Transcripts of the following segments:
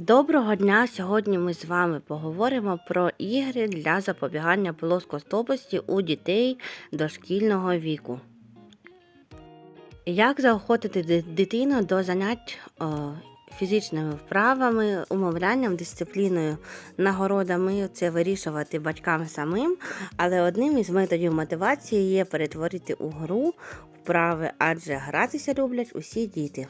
Доброго дня! Сьогодні ми з вами поговоримо про ігри для запобігання плоскостопості у дітей дошкільного віку. Як заохотити дитину до занять о, фізичними вправами, умовлянням, дисципліною, нагородами це вирішувати батькам самим, але одним із методів мотивації є перетворити у гру вправи, адже гратися люблять усі діти.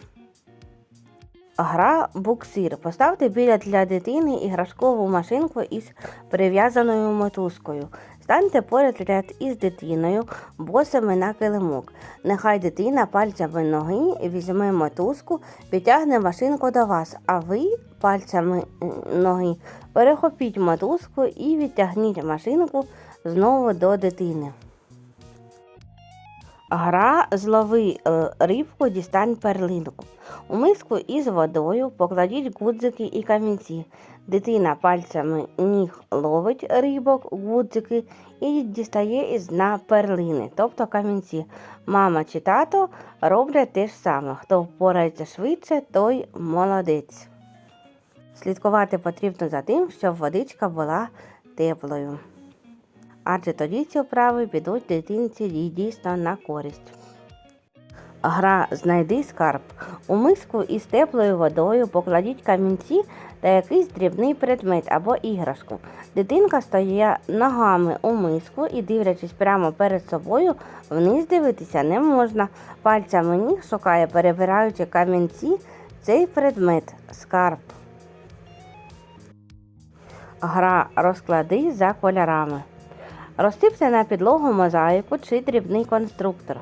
Гра буксир. Поставте біля для дитини іграшкову машинку із прив'язаною мотузкою. Станьте поряд ряд із дитиною, босими на килимок. Нехай дитина пальцями ноги візьме мотузку, підтягне машинку до вас, а ви пальцями е, ноги перехопіть мотузку і відтягніть машинку знову до дитини. Гра злови е, рибку, дістань перлинку. У миску із водою покладіть гудзики і камінці. Дитина пальцями ніг ловить рибок, гудзики і дістає із дна перлини, тобто камінці. Мама чи тато роблять те ж саме. Хто впорається швидше, той молодець. Слідкувати потрібно за тим, щоб водичка була теплою. Адже тоді ці вправи підуть дитинці дійсно на користь. Гра Знайди скарб. У миску із теплою водою покладіть камінці та якийсь дрібний предмет або іграшку. Дитинка стоїть ногами у миску і, дивлячись прямо перед собою, вниз дивитися не можна. Пальцями ніг шукає, перебираючи камінці, цей предмет скарб. Гра розклади за кольорами. Розсипте на підлогу мозаїку чи дрібний конструктор,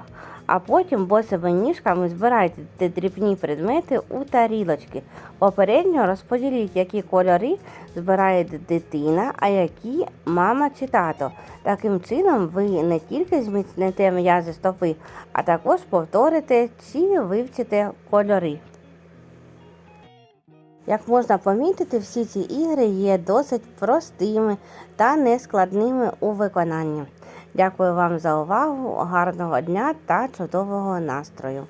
а потім босими ніжками збирайте дрібні предмети у тарілочки. Попередньо розподіліть, які кольори збирає дитина, а які мама чи тато. Таким чином ви не тільки зміцните м'язи стопи, а також повторите чи вивчите кольори. Як можна помітити, всі ці ігри є досить простими та нескладними у виконанні. Дякую вам за увагу, гарного дня та чудового настрою!